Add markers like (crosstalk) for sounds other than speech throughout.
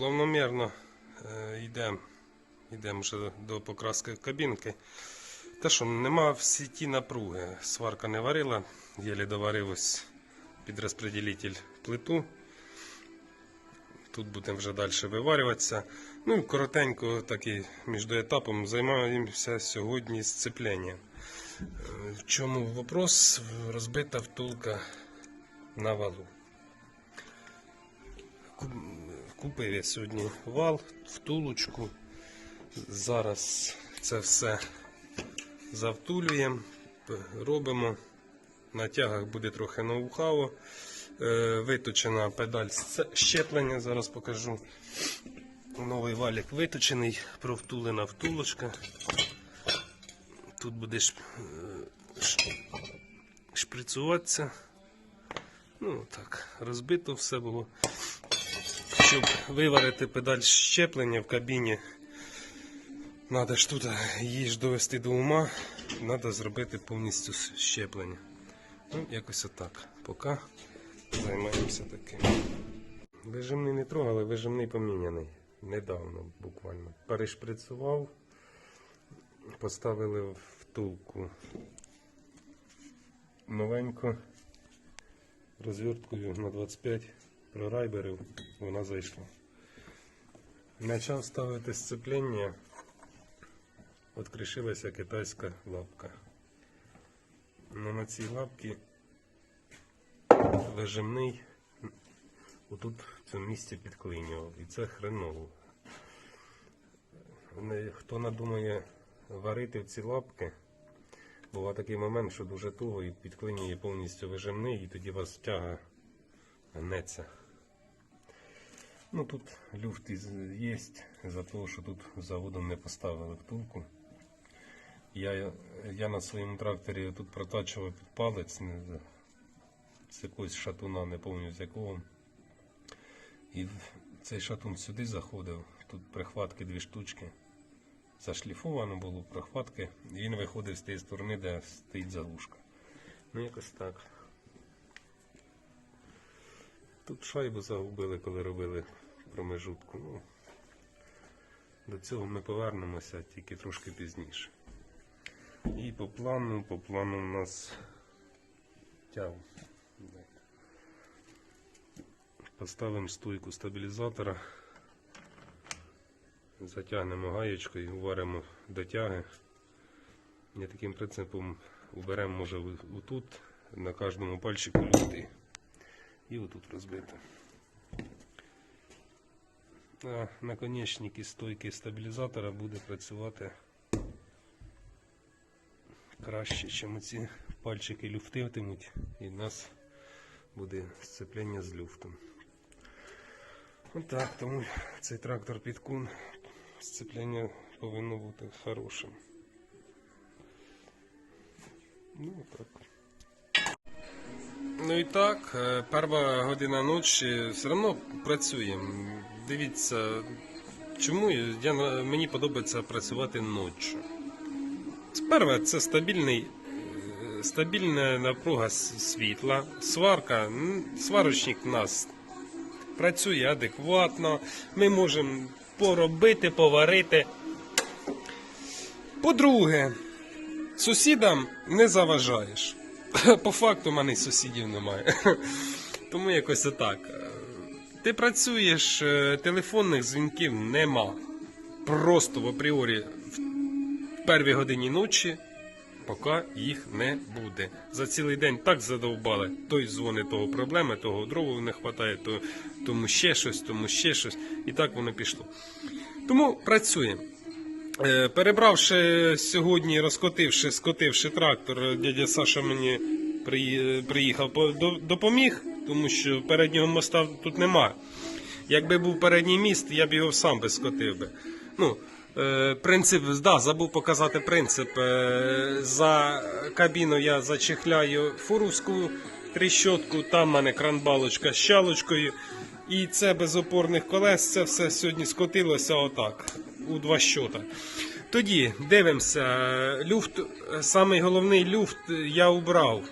Плавномірно йдемо йдемо вже до покраски кабінки. Те, що нема в сіті напруги. Сварка не варила, єлі доварив ось під розпределитель плиту. Тут будемо вже далі виварюватися. Ну і коротенько, такий між етапом займаємося сьогодні сцепленням. Е, В чому вопрос? Розбита втулка на валу. Ку- Купив я сьогодні вал, втулочку. Зараз це все завтулюємо, робимо. На тягах буде трохи ноу-хау. Е, Виточена педаль щеплення, зараз покажу. Новий валік виточений, провтулена втулочка. Тут буде е, шприцуватися. Ну так, розбито все було. Щоб виварити педаль щеплення в кабіні, треба ж тут її ж довести до ума, треба зробити повністю щеплення. Ну, якось отак. Поки займаємося таким. Вижимний не трогали, вижимний поміняний. Недавно буквально. Перешприцював, поставили втулку новенько розверткою на 25 прорайберів, вона зайшла. Почав ставити сцеплення, відкришилася китайська лапка. Ну, на цій лапці вижимний отут в цьому місці підклинював. І це хреново. Хто надумає варити в ці лапки, буває такий момент, що дуже туго і підклинює повністю вижимний, і тоді вас тяга гнеться. Ну тут люфт є, за те, що тут заводом не поставили втулку. Я, я на своєму тракторі тут протачував під палець з якогось шатуна, не пам'ятаю з якого. І цей шатун сюди заходив, тут прихватки дві штучки. Зашліфовано було прихватки, і він виходив з тієї сторони, де стоїть заглушка. Ну якось так. Тут шайбу загубили, коли робили промежутку. Ну, до цього ми повернемося тільки трошки пізніше. І по плану, по плану у нас тяг. Поставимо стойку стабілізатора, затягнемо гаєчкою, уваримо до тяги. Я таким принципом уберемо, може, у- тут на кожному пальчику люфти. І отут розбито. А наконечники стойки стабілізатора буде працювати краще, ніж ці пальчики люфтитимуть, і в нас буде сцеплення з люфтом. Отак, тому цей трактор під кун сцеплення повинно бути хорошим. Ну так. Ну і так, е, перша година ночі все одно працюємо. Дивіться, чому я, мені подобається працювати ночі. Перше, це стабільний, е, стабільна напруга світла, сварка, сварочник у нас працює адекватно, ми можемо поробити, поварити. По-друге, сусідам не заважаєш. (laughs) По факту в мене сусідів немає. (laughs) Тому якось отак. Ти працюєш, е, телефонних дзвінків нема. Просто в апріорі в першій годині ночі, поки їх не буде. За цілий день так задовбали. Той дзвонить того проблеми, того дрову не вистачає, то, тому ще щось, тому ще щось. І так воно пішло. Тому працюємо. Е, Перебравши сьогодні, розкотивши, скотивши трактор, дядя Саша мені приїхав, допоміг, тому що переднього моста тут нема. Якби був передній міст, я б його сам би скотив би. Ну, е, принцип, да, забув показати принцип. Е, за кабіну я зачехляю фуруску тріщотку, там в мене кранбалочка з щалочкою. І це без опорних колес, це все сьогодні скотилося отак, у два щота. Тоді дивимося, люфт, самий головний люфт я убрав.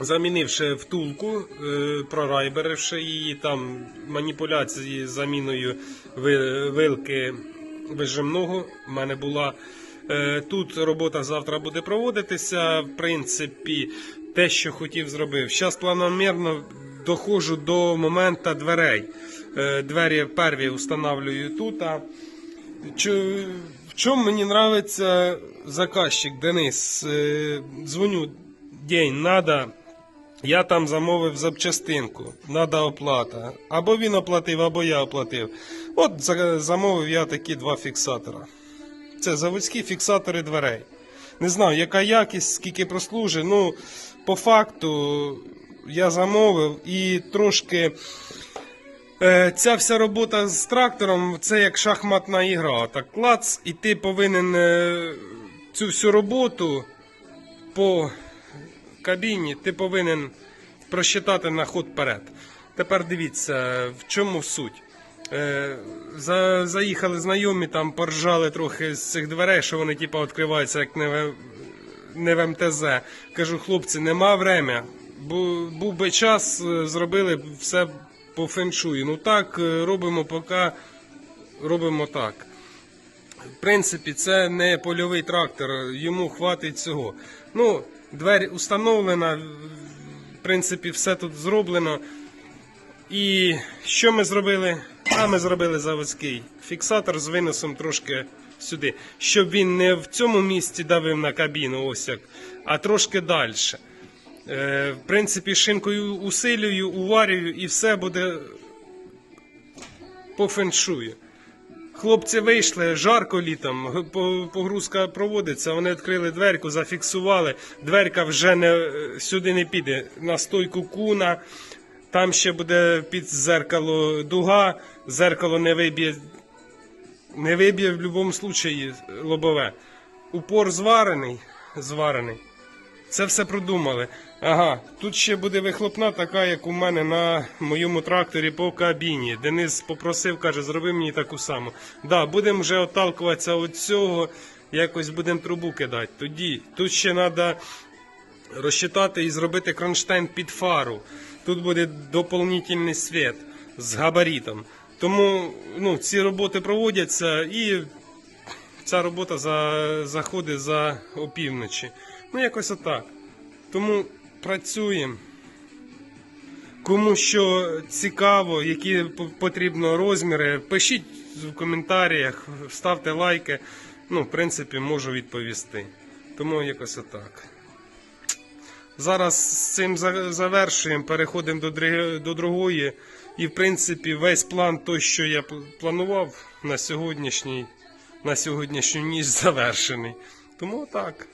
замінивши втулку, е, прорайберивши її там маніпуляції з заміною ви- вилки вижимного. У мене була. Е, Тут робота завтра буде проводитися. В принципі, те, що хотів, зробив. Зараз планомірно доходжу до моменту дверей. Е, Двері перві встановлюю тут. Чо- в чому мені нравиться заказчик Денис? Е, Дзвоню, день, надо. Я там замовив запчастинку, надо оплата. Або він оплатив, або я оплатив. От замовив я такі два фіксатора. Це заводські фіксатори дверей. Не знаю, яка якість, скільки прослужить. Ну, по факту я замовив і трошки. Е, Ця вся робота з трактором це як шахматна ігра. Так клац, і ти повинен е, цю всю роботу по кабіні, ти повинен просчитати на ход вперед. Тепер дивіться, в чому суть. Е, за, заїхали знайомі, там поржали трохи з цих дверей, що вони типу, відкриваються як не в, не в МТЗ. Кажу, хлопці, нема врем'я. Бу, був би час, зробили все по феншую. Ну так, е, робимо поки робимо так. В принципі, це не польовий трактор, йому хватить цього. Ну, двері установлена, в принципі, все тут зроблено. І що ми зробили? А ми зробили заводський фіксатор з виносом трошки сюди, щоб він не в цьому місці давив на кабіну, ось як, а трошки далі. Е, в принципі, шинкою усилюю, уварюю і все буде по феншую. Хлопці вийшли, жарко літом, погрузка проводиться, вони відкрили дверку, зафіксували. Дверка вже не, е, сюди не піде на стойку куна. Там ще буде під зеркало дуга, зеркало не виб'є, не виб'є в будь-якому випадку лобове. Упор зварений, зварений. Це все продумали. Ага, тут ще буде вихлопна, така, як у мене на моєму тракторі по кабіні. Денис попросив, каже, зроби мені таку саму. Да, будемо вже отталкуватися від цього, якось будемо трубу кидати. Тоді тут ще треба розчитати і зробити кронштейн під фару. Тут буде доповнительний світ з габаритом. Тому ну, ці роботи проводяться і ця робота за, заходить за опівночі. Ну, якось отак. Тому працюємо. Кому що цікаво, які по- потрібно розміри, пишіть в коментарях, ставте лайки. Ну, в принципі, можу відповісти. Тому якось отак. Зараз з цим завершуємо, переходимо до, до другої. І, в принципі, весь план той, що я планував на сьогоднішній, на сьогоднішню ніч (laughs) завершений. Тому так.